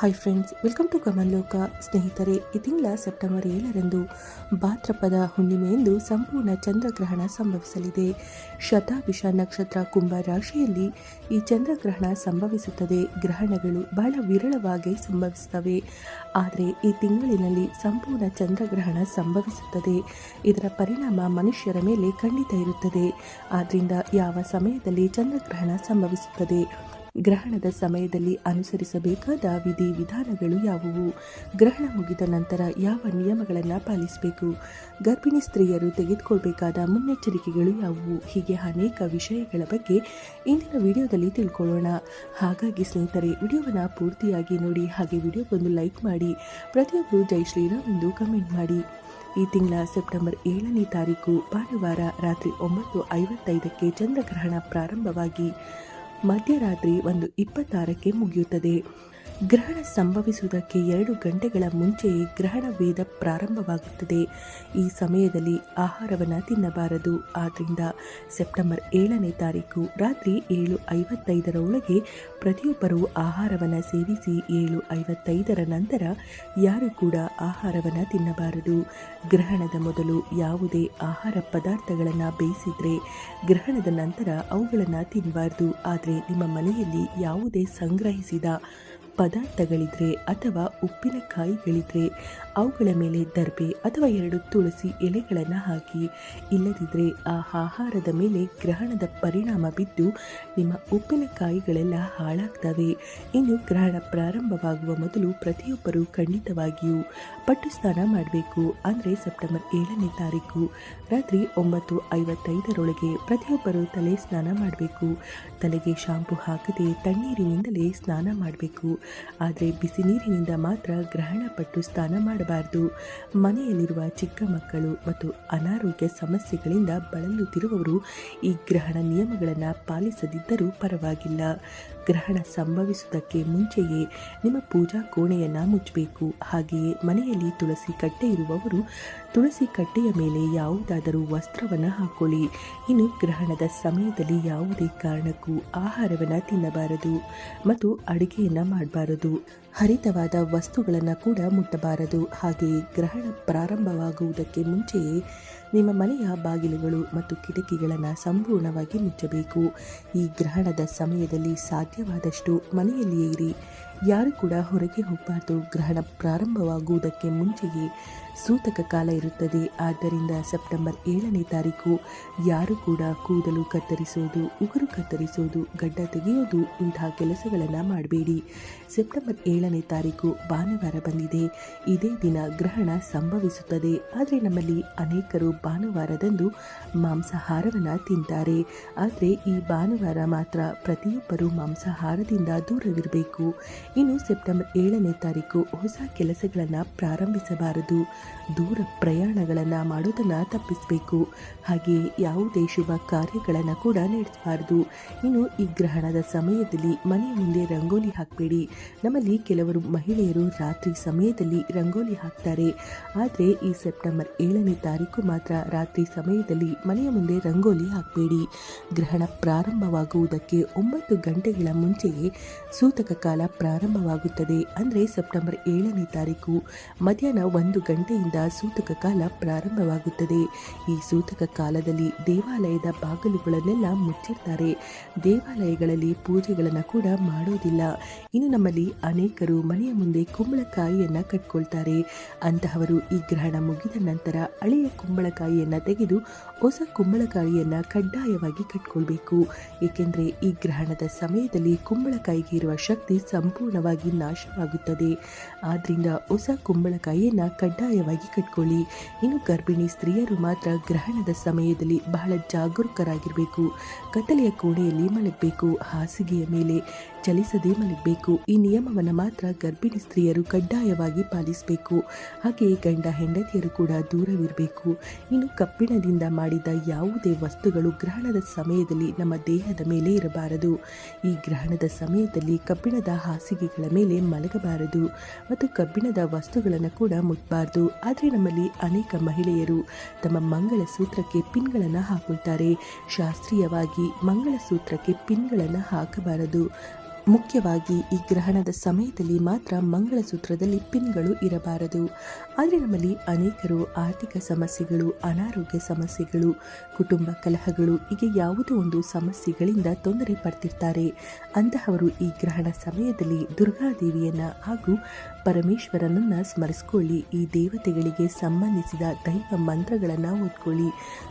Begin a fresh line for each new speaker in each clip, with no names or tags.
Hi friends welcome to Kamal Loka ಸ್ನೇಹಿತರೆ ಈ ತಿಂಗಳ ಸೆಪ್ಟೆಂಬರ್ ಏಳರಂದು. ಭಾದ್ರಪದ ಹುಣ್ಣಿಮೆಯಂದು ಸಂಪೂರ್ಣ ಚಂದ್ರಗ್ರಹಣ ಸಂಭವಿಸಲಿದೆ. ಶತಾಭಿಷ ನಕ್ಷತ್ರ ಕುಂಭ ರಾಶಿಯಲ್ಲಿ ಈ ಚಂದ್ರಗ್ರಹಣ ಸಂಭವಿಸುತ್ತದೆ. ಗ್ರಹಣಗಳು ಬಹಳ ವಿರಳವಾಗಿ ಸಂಭವಿಸುತ್ತವೆ. ಆದರೆ ಈ ತಿಂಗಳಿನಲ್ಲಿ ಸಂಪೂರ್ಣ ಚಂದ್ರಗ್ರಹಣ ಸಂಭವಿಸುತ್ತದೆ. ಇದರ ಪರಿಣಾಮ ಮನುಷ್ಯರ ಮೇಲೆ ಖಂಡಿತ ಇರುತ್ತದೆ. ಆದ್ದರಿಂದ ಯಾವ ಸಮಯದಲ್ಲಿ ಚಂದ್ರಗ್ರಹಣ ಸಂಭವಿಸುತ್ತದೆ? ಗ್ರಹಣದ ಸಮಯದಲ್ಲಿ ಅನುಸರಿಸಬೇಕಾದ ವಿಧಿ ವಿಧಾನಗಳು ಯಾವುವು? ಗ್ರಹಣ ಮುಗಿದ ನಂತರ ಯಾವ ನಿಯಮಗಳನ್ನು ಪಾಲಿಸಬೇಕು? ಗರ್ಭಿಣಿ ಸ್ತ್ರೀಯರು ತೆಗೆದುಕೊಳ್ಬೇಕಾದ ಮುನ್ನೆಚ್ಚರಿಕೆಗಳು ಯಾವುವು? ಹೀಗೆ ಅನೇಕ ವಿಷಯಗಳ ಬಗ್ಗೆ ಇಂದಿನ ವಿಡಿಯೋದಲ್ಲಿ ತಿಳ್ಕೊಳ್ಳೋಣ. ಹಾಗಾಗಿ ಸ್ನೇಹಿತರೆ, ವಿಡಿಯೋವನ್ನು ಪೂರ್ತಿಯಾಗಿ ನೋಡಿ, ಹಾಗೆ ವಿಡಿಯೋಗೊಂದು ಲೈಕ್ ಮಾಡಿ ಪ್ರತಿಯೊಬ್ಬರು ಜೈ ಶ್ರೀರಾಮ್ ಎಂದು ಕಮೆಂಟ್ ಮಾಡಿ. ಈ ತಿಂಗಳ ಸೆಪ್ಟೆಂಬರ್ ಏಳನೇ ತಾರೀಕು ಭಾನುವಾರ ರಾತ್ರಿ ಒಂಬತ್ತು ಐವತ್ತೈದಕ್ಕೆ ಚಂದ್ರಗ್ರಹಣ ಪ್ರಾರಂಭವಾಗಿ. ಮಧ್ಯರಾತ್ರಿ ಒಂದು ಇಪ್ಪತ್ತಾರಕ್ಕೆ ಮುಗಿಯುತ್ತದೆ. ಗ್ರಹಣ ಸಂಭವಿಸುವುದಕ್ಕೆ ಎರಡು ಗಂಟೆಗಳ ಮುಂಚೆಯೇ ಗ್ರಹಣ ವೇದ ಪ್ರಾರಂಭವಾಗುತ್ತದೆ. ಈ ಸಮಯದಲ್ಲಿ ಆಹಾರವನ್ನು ತಿನ್ನಬಾರದು. ಆದ್ದರಿಂದ ಸೆಪ್ಟೆಂಬರ್ ಏಳನೇ ತಾರೀಕು ರಾತ್ರಿ ಏಳು ಐವತ್ತೈದರ ಒಳಗೆ ಪ್ರತಿಯೊಬ್ಬರೂ ಆಹಾರವನ್ನು ಸೇವಿಸಿ ಏಳು ಐವತ್ತೈದರ ನಂತರ ಯಾರು ಕೂಡ ಆಹಾರವನ್ನು ತಿನ್ನಬಾರದು. ಗ್ರಹಣದ ಮೊದಲು ಯಾವುದೇ ಆಹಾರ ಪದಾರ್ಥಗಳನ್ನು ಬೇಯಿಸಿದರೆ ಗ್ರಹಣದ ನಂತರ ಅವುಗಳನ್ನು ತಿನ್ನಬಾರದು ಆದರೆ ನಿಮ್ಮ ಮನೆಯಲ್ಲಿ ಯಾವುದೇ ಸಂಗ್ರಹಿಸಿದ ಪದಾರ್ಥಗಳಿದ್ರೆ ಅಥವಾ ಉಪ್ಪಿನಕಾಯಿಗಳಿದ್ರೆ ಅವುಗಳ ಮೇಲೆ ದರ್ಬೆ ಅಥವಾ ಎರಡು ತುಳಸಿ ಎಲೆಗಳನ್ನು ಹಾಕಿ. ಇಲ್ಲದಿದ್ದರೆ ಆ ಆಹಾರದ ಮೇಲೆ ಗ್ರಹಣದ ಪರಿಣಾಮ ಬಿದ್ದು ನಿಮ್ಮ ಉಪ್ಪಿನಕಾಯಿಗಳೆಲ್ಲ ಹಾಳಾಗ್ತವೆ. ಇನ್ನು ಗ್ರಹಣ ಪ್ರಾರಂಭವಾಗುವ ಮೊದಲು ಪ್ರತಿಯೊಬ್ಬರು ಖಂಡಿತವಾಗಿಯೂ ಪಟ್ಟು ಸ್ನಾನ ಮಾಡಬೇಕು. ಅಂದರೆ ಸೆಪ್ಟೆಂಬರ್ ಏಳನೇ ತಾರೀಕು. ರಾತ್ರಿ ಒಂಬತ್ತು ಐವತ್ತೈದರೊಳಗೆ ಪ್ರತಿಯೊಬ್ಬರು ತಲೆ ಸ್ನಾನ ಮಾಡಬೇಕು. ತಲೆಗೆ ಶಾಂಪು ಹಾಕದೆ ತಣ್ಣೀರಿನಿಂದಲೇ ಸ್ನಾನ ಮಾಡಬೇಕು. ಆದರೆ ಬಿಸಿ ನೀರಿನಿಂದ ಮಾತ್ರ ಗ್ರಹಣ ಪಟ್ಟು ಸ್ನಾನ ಮಾಡಬಾರದು. ಮನೆಯಲ್ಲಿರುವ ಚಿಕ್ಕ ಮಕ್ಕಳು ಮತ್ತು ಅನಾರೋಗ್ಯ ಸಮಸ್ಯೆಗಳಿಂದ ಬಳಲುತ್ತಿರುವವರು ಈ ಗ್ರಹಣ ನಿಯಮಗಳನ್ನು ಪಾಲಿಸದಿದ್ದರೂ ಪರವಾಗಿಲ್ಲ. ಗ್ರಹಣ ಸಂಭವಿಸುವುದಕ್ಕೆ ಮುಂಚೆಯೇ ನಿಮ್ಮ ಪೂಜಾ ಕೋಣೆಯನ್ನು ಮುಚ್ಚಬೇಕು. ಹಾಗೆಯೇ ಮನೆಯಲ್ಲಿ ತುಳಸಿ ಕಟ್ಟೆ ಇರುವವರು ತುಳಸಿ ಕಟ್ಟೆಯ ಮೇಲೆ ಯಾವುದಾದರೂ ವಸ್ತ್ರವನ್ನು ಹಾಕೊಳ್ಳಿ. ಇನ್ನು ಗ್ರಹಣದ ಸಮಯದಲ್ಲಿ ಯಾವುದೇ ಕಾರಣಕ್ಕೂ ಆಹಾರವನ್ನು ತಿನ್ನಬಾರದು ಮತ್ತು ಅಡುಗೆಯನ್ನು ಮಾಡಬಾರದು. ಹರಿತವಾದ ವಸ್ತುಗಳನ್ನು ಕೂಡ ಮುಟ್ಟಬಾರದು. ಹಾಗೆಯೇ ಗ್ರಹಣ ಪ್ರಾರಂಭವಾಗುವುದಕ್ಕೆ ಮುಂಚೆಯೇ ನಿಮ್ಮ ಮನೆಯ ಬಾಗಿಲುಗಳು ಮತ್ತು ಕಿಟಕಿಗಳನ್ನು ಸಂಪೂರ್ಣವಾಗಿ ಮುಚ್ಚಬೇಕು. ಈ ಗ್ರಹಣದ ಸಮಯದಲ್ಲಿ ಸಾಧ್ಯವಾದಷ್ಟು ಮನೆಯಲ್ಲಿಯೇ ಇರಿ. ಯಾರು ಕೂಡ ಹೊರಗೆ ಹೋಗಬಾರ್ದು. ಗ್ರಹಣ ಪ್ರಾರಂಭವಾಗುವುದಕ್ಕೆ ಮುಂಚೆಯೇ ಸೂತಕ ಕಾಲ ಇರುತ್ತದೆ. ಆದ್ದರಿಂದ ಸೆಪ್ಟೆಂಬರ್ ಏಳನೇ ತಾರೀಕು ಯಾರು ಕೂಡ ಕೂದಲು ಕತ್ತರಿಸೋದು, ಉಗುರು ಕತ್ತರಿಸೋದು, ಗಡ್ಡ ತೆಗೆಯೋದು ಇಂತಹ ಕೆಲಸಗಳನ್ನು ಮಾಡಬೇಡಿ. ಸೆಪ್ಟೆಂಬರ್ ಏಳನೇ ತಾರೀಕು ಭಾನುವಾರ ಬಂದಿದೆ. ಇದೇ ದಿನ ಗ್ರಹಣ ಸಂಭವಿಸುತ್ತದೆ. ಆದರೆ ನಮ್ಮಲ್ಲಿ ಅನೇಕರು ಭಾನುವಾರದಂದು ಮಾಂಸಾಹಾರವನ್ನು ತಿಂತಾರೆ. ಆದರೆ ಈ ಭಾನುವಾರ ಮಾತ್ರ ಪ್ರತಿಯೊಬ್ಬರು ಮಾಂಸಾಹಾರದಿಂದ ದೂರವಿರಬೇಕು. ಇನ್ನು ಸೆಪ್ಟೆಂಬರ್ ಏಳನೇ ತಾರೀಕು ಹೊಸ ಕೆಲಸಗಳನ್ನು ಪ್ರಾರಂಭಿಸಬಾರದು. ದೂರ ಪ್ರಯಾಣಗಳನ್ನು ಮಾಡೋದನ್ನು ತಪ್ಪಿಸಬೇಕು. ಹಾಗೆಯೇ ಯಾವುದೇ ಶುಭ ಕಾರ್ಯಗಳನ್ನು ಕೂಡ ನಡೆಸಬಾರದು. ಇನ್ನು ಈ ಗ್ರಹಣದ ಸಮಯದಲ್ಲಿ ಮನೆಯ ಮುಂದೆ ರಂಗೋಲಿ ಹಾಕಬೇಡಿ. ನಮ್ಮಲ್ಲಿ ಕೆಲವರು ಮಹಿಳೆಯರು ರಾತ್ರಿ ಸಮಯದಲ್ಲಿ ರಂಗೋಲಿ ಹಾಕ್ತಾರೆ. ಆದರೆ ಈ ಸೆಪ್ಟೆಂಬರ್ ಏಳನೇ ತಾರೀಕು ಮಾತ್ರ ರಾತ್ರಿ ಸಮಯದಲ್ಲಿ ಮನೆಯ ಮುಂದೆ ರಂಗೋಲಿ ಹಾಕಬೇಡಿ. ಗ್ರಹಣ ಪ್ರಾರಂಭವಾಗುವುದಕ್ಕೆ ಒಂಬತ್ತು ಗಂಟೆಗಳ ಮುಂಚೆಯೇ ಸೂತಕ ಕಾಲ ಪ್ರಾರಂಭವಾಗುತ್ತದೆ. ಅಂದರೆ ಸೆಪ್ಟೆಂಬರ್ ಏಳನೇ ತಾರೀಕು ಮಧ್ಯಾಹ್ನ ಒಂದು ಗಂಟೆಯಿಂದ ಸೂತಕ ಕಾಲ ಪ್ರಾರಂಭವಾಗುತ್ತದೆ. ಈ ಸೂತಕ ಕಾಲದಲ್ಲಿ ದೇವಾಲಯದ ಬಾಗಿಲುಗಳನ್ನೆಲ್ಲ ಮುಚ್ಚಿರ್ತಾರೆ. ದೇವಾಲಯಗಳಲ್ಲಿ ಪೂಜೆಗಳನ್ನು ಕೂಡ ಮಾಡೋದಿಲ್ಲ. ಇನ್ನು ನಮ್ಮಲ್ಲಿ ಅನೇಕರು ಮನೆಯ ಮುಂದೆ ಕುಂಬಳಕಾಯಿಯನ್ನು ಕಟ್ಕೊಳ್ತಾರೆ. ಅಂತಹವರು ಈ ಗ್ರಹಣ ಮುಗಿದ ನಂತರ ಹಳೆಯ ಕುಂಬಳಕಾಯಿಯನ್ನು ತೆಗೆದು ಹೊಸ ಕುಂಬಳಕಾಯಿಯನ್ನು ಕಡ್ಡಾಯವಾಗಿ ಕಟ್ಕೊಳ್ಬೇಕು. ಏಕೆಂದರೆ ಈ ಗ್ರಹಣದ ಸಮಯದಲ್ಲಿ ಕುಂಬಳಕಾಯಿಗೆ ಇರುವ ಶಕ್ತಿ ಸಂಪೂರ್ಣವಾಗಿ ನಾಶವಾಗುತ್ತದೆ. ಆದ್ದರಿಂದ ಹೊಸ ಕುಂಬಳಕಾಯಿಯನ್ನು ಕಡ್ಡಾಯವಾಗಿ ಕಟ್ಕೊಳ್ಳಿ. ಇನ್ನು ಗರ್ಭಿಣಿ ಸ್ತ್ರೀಯರು ಮಾತ್ರ ಗ್ರಹಣದ ಸಮಯದಲ್ಲಿ ಬಹಳ ಜಾಗರೂಕರಾಗಿರಬೇಕು. ಕತ್ತಲೆಯ ಕೋಣೆಯಲ್ಲಿ ಮಲಗಬೇಕು. ಹಾಸಿಗೆಯ ಮೇಲೆ ಚಲಿಸದೆ ಮಲಗಬೇಕು. ಈ ನಿಯಮವನ್ನು ಮಾತ್ರ ಗರ್ಭಿಣಿ ಸ್ತ್ರೀಯರು ಕಡ್ಡಾಯವಾಗಿ ಪಾಲಿಸಬೇಕು. ಹಾಗೆಯೇ ಗಂಡ ಹೆಂಡತಿಯರು ಕೂಡ ದೂರವಿರಬೇಕು. ಇನ್ನು ಕಬ್ಬಿಣದಿಂದ ಮಾಡಿದ ಯಾವುದೇ ವಸ್ತುಗಳು ಗ್ರಹಣದ ಸಮಯದಲ್ಲಿ ನಮ್ಮ ದೇಹದ ಮೇಲೆ ಇರಬಾರದು. ಈ ಗ್ರಹಣದ ಸಮಯದಲ್ಲಿ ಕಬ್ಬಿಣದ ಹಾಸಿಗೆಗಳ ಮೇಲೆ ಮಲಗಬಾರದು ಮತ್ತು ಕಬ್ಬಿಣದ ವಸ್ತುಗಳನ್ನು ಕೂಡ ಮುಟ್ಟಬಾರದು ಆದರೆ ನಮ್ಮಲ್ಲಿ ಅನೇಕ ಮಹಿಳೆಯರು ತಮ್ಮ ಮಂಗಳಸೂತ್ರಕ್ಕೆ ಪಿನ್ಗಳನ್ನು ಹಾಕುತ್ತಾರೆ ಶಾಸ್ತ್ರೀಯವಾಗಿ ಮಂಗಳಸೂತ್ರಕ್ಕೆ ಪಿನ್ಗಳನ್ನು ಹಾಕಬಾರದು. ಮುಖ್ಯವಾಗಿ ಈ ಗ್ರಹಣದ ಸಮಯದಲ್ಲಿ ಮಾತ್ರ ಮಂಗಳಸೂತ್ರದಲ್ಲಿ ಪಿನ್ಗಳು ಇರಬಾರದು. ಆದರೆ ನಮ್ಮಲ್ಲಿ ಅನೇಕರು ಆರ್ಥಿಕ ಸಮಸ್ಯೆಗಳು, ಅನಾರೋಗ್ಯ ಸಮಸ್ಯೆಗಳು, ಕುಟುಂಬ ಕಲಹಗಳು ಹೀಗೆ ಯಾವುದೋ ಒಂದು ಸಮಸ್ಯೆಗಳಿಂದ ತೊಂದರೆ ಪಡ್ತಿರ್ತಾರೆ. ಅಂತಹವರು ಈ ಗ್ರಹಣ ಸಮಯದಲ್ಲಿ ದುರ್ಗಾದೇವಿಯನ್ನು ಹಾಗೂ ಪರಮೇಶ್ವರನನ್ನ ಸ್ಮರಿಸಿಕೊಳ್ಳಿ. ಈ ದೇವತೆಗಳಿಗೆ ಸಂಬಂಧಿಸಿದ ದೈವ ಮಂತ್ರಗಳನ್ನು ಓದ್ಕೊಳ್ಳಿ.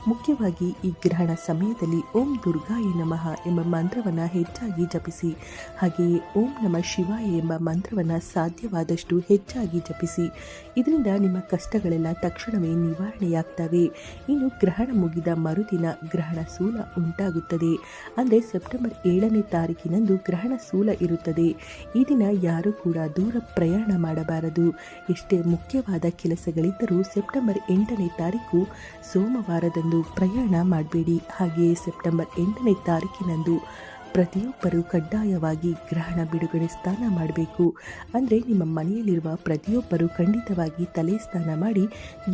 ಮುಖ್ಯವಾಗಿ ಈ ಗ್ರಹಣ ಸಮಯದಲ್ಲಿ ಓಂ ದುರ್ಗಾಯ ನಮಃ ಎಂಬ ಮಂತ್ರವನ್ನು ಹೆಚ್ಚಾಗಿ ಜಪಿಸಿ. ಹಾಗೆಯೇ ಓಂ ನಮ ಶಿವಾಯ ಎಂಬ ಮಂತ್ರವನ್ನು ಸಾಧ್ಯವಾದಷ್ಟು ಹೆಚ್ಚಾಗಿ ಜಪಿಸಿ. ಇದರಿಂದ ನಿಮ್ಮ ಕಷ್ಟಗಳೆಲ್ಲ ತಕ್ಷಣವೇ ನಿವಾರಣೆಯಾಗ್ತವೆ. ಇನ್ನು ಗ್ರಹಣ ಮುಗಿದ ಮರುದಿನ ಗ್ರಹಣ ಸೂಲ ಉಂಟಾಗುತ್ತದೆ. ಅಂದರೆ ಸೆಪ್ಟೆಂಬರ್ ಏಳನೇ ತಾರೀಕಿನಂದು ಗ್ರಹಣ ಸೂಲ ಇರುತ್ತದೆ. ಈ ದಿನ ಯಾರೂ ಕೂಡ ದೂರ ಪ್ರಯಾಣ ಮಾಡಬಾರದು. ಎಷ್ಟೇ ಮುಖ್ಯವಾದ ಕೆಲಸಗಳಿದ್ದರೂ ಸೆಪ್ಟೆಂಬರ್ ಎಂಟನೇ ತಾರೀಕು ಸೋಮವಾರದಂದು ಪ್ರಯಾಣ ಮಾಡಬೇಡಿ. ಹಾಗೆಯೇ ಸೆಪ್ಟೆಂಬರ್ ಎಂಟನೇ ತಾರೀಕಿನಂದು ಪ್ರತಿಯೊಬ್ಬರು ಕಡ್ಡಾಯವಾಗಿ ಗ್ರಹಣ ಬಿಡುಗಡೆ ಸ್ನಾನ ಮಾಡಬೇಕು. ಅಂದರೆ ನಿಮ್ಮ ಮನೆಯಲ್ಲಿರುವ ಪ್ರತಿಯೊಬ್ಬರು ಖಂಡಿತವಾಗಿ ತಲೆ ಸ್ನಾನ ಮಾಡಿ,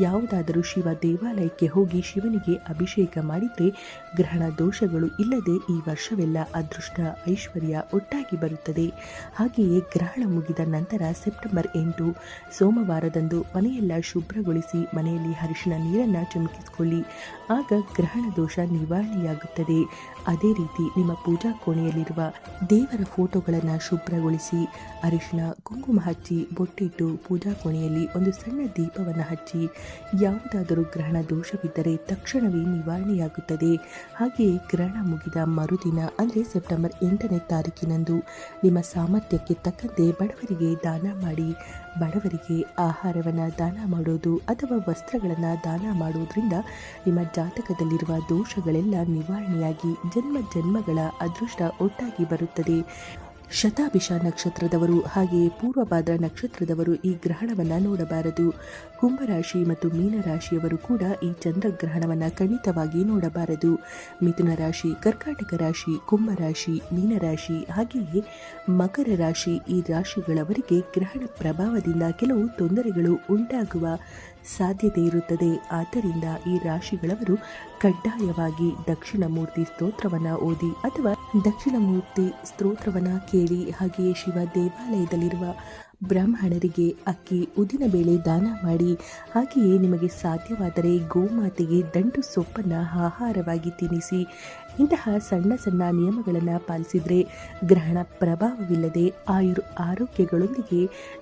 ಯಾವುದಾದರೂ ಶಿವ ದೇವಾಲಯಕ್ಕೆ ಹೋಗಿ ಶಿವನಿಗೆ ಅಭಿಷೇಕ ಮಾಡಿದರೆ ಗ್ರಹಣ ದೋಷಗಳು ಇಲ್ಲದೆ ಈ ವರ್ಷವೆಲ್ಲ ಅದೃಷ್ಟ, ಐಶ್ವರ್ಯ ಒಟ್ಟಾಗಿ ಬರುತ್ತದೆ. ಹಾಗೆಯೇ ಗ್ರಹಣ ಮುಗಿದ ನಂತರ ಸೆಪ್ಟೆಂಬರ್ ಎಂಟು, ಸೋಮವಾರದಂದು ಮನೆಯೆಲ್ಲ ಶುಭ್ರಗೊಳಿಸಿ ಮನೆಯಲ್ಲಿ ಹರಿಶಿನ ನೀರನ್ನು ಚುಮುಕಿಸಿಕೊಳ್ಳಿ. ಆಗ ಗ್ರಹಣ ದೋಷ ನಿವಾರಣೆಯಾಗುತ್ತದೆ. ಅದೇ ರೀತಿ ನಿಮ್ಮ ಪೂಜಾ ಕೋಣೆಯಲ್ಲಿರುವ ದೇವರ ಫೋಟೋಗಳನ್ನು ಶುಭ್ರಗೊಳಿಸಿ ಅರಿಶಿನ, ಕುಂಕುಮ ಹಚ್ಚಿ ಬೊಟ್ಟಿಟ್ಟು ಪೂಜಾ ಕೋಣೆಯಲ್ಲಿ ಒಂದು ಸಣ್ಣ ದೀಪವನ್ನು ಹಚ್ಚಿ, ಯಾವುದಾದರೂ ಗ್ರಹಣ ದೋಷವಿದ್ದರೆ ತಕ್ಷಣವೇ ನಿವಾರಣೆಯಾಗುತ್ತದೆ. ಹಾಗೆಯೇ ಗ್ರಹಣ ಮುಗಿದ ಮರುದಿನ, ಅಂದರೆ ಸೆಪ್ಟೆಂಬರ್ ಎಂಟನೇ ತಾರೀಕಿನಂದು, ನಿಮ್ಮ ಸಾಮರ್ಥ್ಯಕ್ಕೆ ತಕ್ಕಂತೆ ಬಡವರಿಗೆ ದಾನ ಮಾಡಿ ಬಡವರಿಗೆ ಆಹಾರವನ್ನು ದಾನ ಮಾಡೋದು ಅಥವಾ ವಸ್ತ್ರಗಳನ್ನು ದಾನ ಮಾಡುವುದರಿಂದ ನಿಮ್ಮ ಜಾತಕದಲ್ಲಿರುವ ದೋಷಗಳೆಲ್ಲ ನಿವಾರಣೆಯಾಗಿ ಜನ್ಮ ಜನ್ಮಗಳ ಅದೃಷ್ಟ ಒಟ್ಟಾಗಿ ಬರುತ್ತದೆ. ಶತಾಭಿಷ ನಕ್ಷತ್ರದವರು ಹಾಗೆಯೇ ಪೂರ್ವಭಾದ್ರ ನಕ್ಷತ್ರದವರು ಈ ಗ್ರಹಣವನ್ನು ನೋಡಬಾರದು. ಕುಂಭರಾಶಿ ಮತ್ತು ಮೀನರಾಶಿಯವರು ಕೂಡ ಈ ಚಂದ್ರಗ್ರಹಣವನ್ನು ಖಂಡಿತವಾಗಿ ನೋಡಬಾರದು. ಮಿಥುನ ರಾಶಿ, ಕರ್ಕಾಟಕ ರಾಶಿ ಕುಂಭರಾಶಿ ಮೀನರಾಶಿ, ಹಾಗೆಯೇ ಮಕರ ರಾಶಿ ಈ ರಾಶಿಗಳವರಿಗೆ ಗ್ರಹಣ ಪ್ರಭಾವದಿಂದ ಕೆಲವು ತೊಂದರೆಗಳು ಉಂಟಾಗುವ ಸಾಧ್ಯತೆ ಇರುತ್ತದೆ. ಆದ್ದರಿಂದ ಈ ರಾಶಿಗಳವರು ಕಡ್ಡಾಯವಾಗಿ ದಕ್ಷಿಣ ಮೂರ್ತಿ ಸ್ತೋತ್ರವನ್ನ ಓದಿ ಅಥವಾ ದಕ್ಷಿಣ ಮೂರ್ತಿ ಸ್ತೋತ್ರವನ್ನು ಕೇಳಿ ಹಾಗೆಯೇ ಶಿವ ದೇವಾಲಯದಲ್ಲಿರುವ ಬ್ರಾಹ್ಮಣರಿಗೆ ಅಕ್ಕಿ ಉದಿನಬೇಳೆ ದಾನ ಮಾಡಿ, ಹಾಗೆಯೇ ನಿಮಗೆ ಸಾಧ್ಯವಾದರೆ ಗೋಮಾತೆಗೆ ದಂಟು ಸೊಪ್ಪನ್ನು ಆಹಾರವಾಗಿ ತಿನ್ನಿಸಿ ಇಂತಹ ಸಣ್ಣ ಸಣ್ಣ ನಿಯಮಗಳನ್ನು ಪಾಲಿಸಿದರೆ ಗ್ರಹಣ ಪ್ರಭಾವವಿಲ್ಲದೆ ಆಯುರ್ ಆರೋಗ್ಯಗಳೊಂದಿಗೆ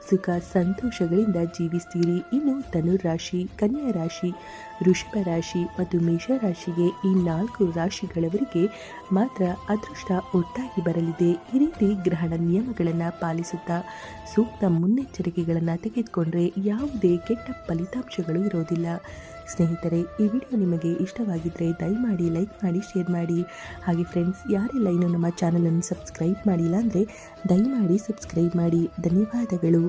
ಸುಖ ಸಂತೋಷಗಳಿಂದ ಜೀವಿಸ್ತೀರಿ. ಇನ್ನು ಧನುರಾಶಿ ಕನ್ಯಾ ರಾಶಿ, ವೃಷಭ ರಾಶಿ ಮತ್ತು ಮೇಷರಾಶಿಗೆ ಈ ನಾಲ್ಕು ರಾಶಿಗಳವರಿಗೆ ಮಾತ್ರ ಅದೃಷ್ಟ ಒಟ್ಟಾಗಿ ಬರಲಿದೆ. ಈ ರೀತಿ ಗ್ರಹಣ ನಿಯಮಗಳನ್ನು ಪಾಲಿಸುತ್ತಾ ಸೂಕ್ತ ಮುನ್ನೆಚ್ಚರಿಕೆಗಳನ್ನು ತೆಗೆದುಕೊಂಡ್ರೆ ಯಾವುದೇ ಕೆಟ್ಟ ಫಲಿತಾಂಶಗಳು ಇರೋದಿಲ್ಲ. ಸ್ನೇಹಿತರೆ, ಈ ವಿಡಿಯೋ ನಿಮಗೆ ಇಷ್ಟವಾಗಿದ್ದರೆ ದಯಮಾಡಿ ಲೈಕ್ ಮಾಡಿ, ಶೇರ್ ಮಾಡಿ. ಹಾಗೆ ಫ್ರೆಂಡ್ಸ್ ಯಾರೆಲ್ಲ ಇನ್ನೂ ನಮ್ಮ ಚಾನಲನ್ನು ಸಬ್ಸ್ಕ್ರೈಬ್ ಮಾಡಿಲ್ಲ ಅಂದರೆ ದಯಮಾಡಿ ಸಬ್ಸ್ಕ್ರೈಬ್ ಮಾಡಿ. ಧನ್ಯವಾದಗಳು.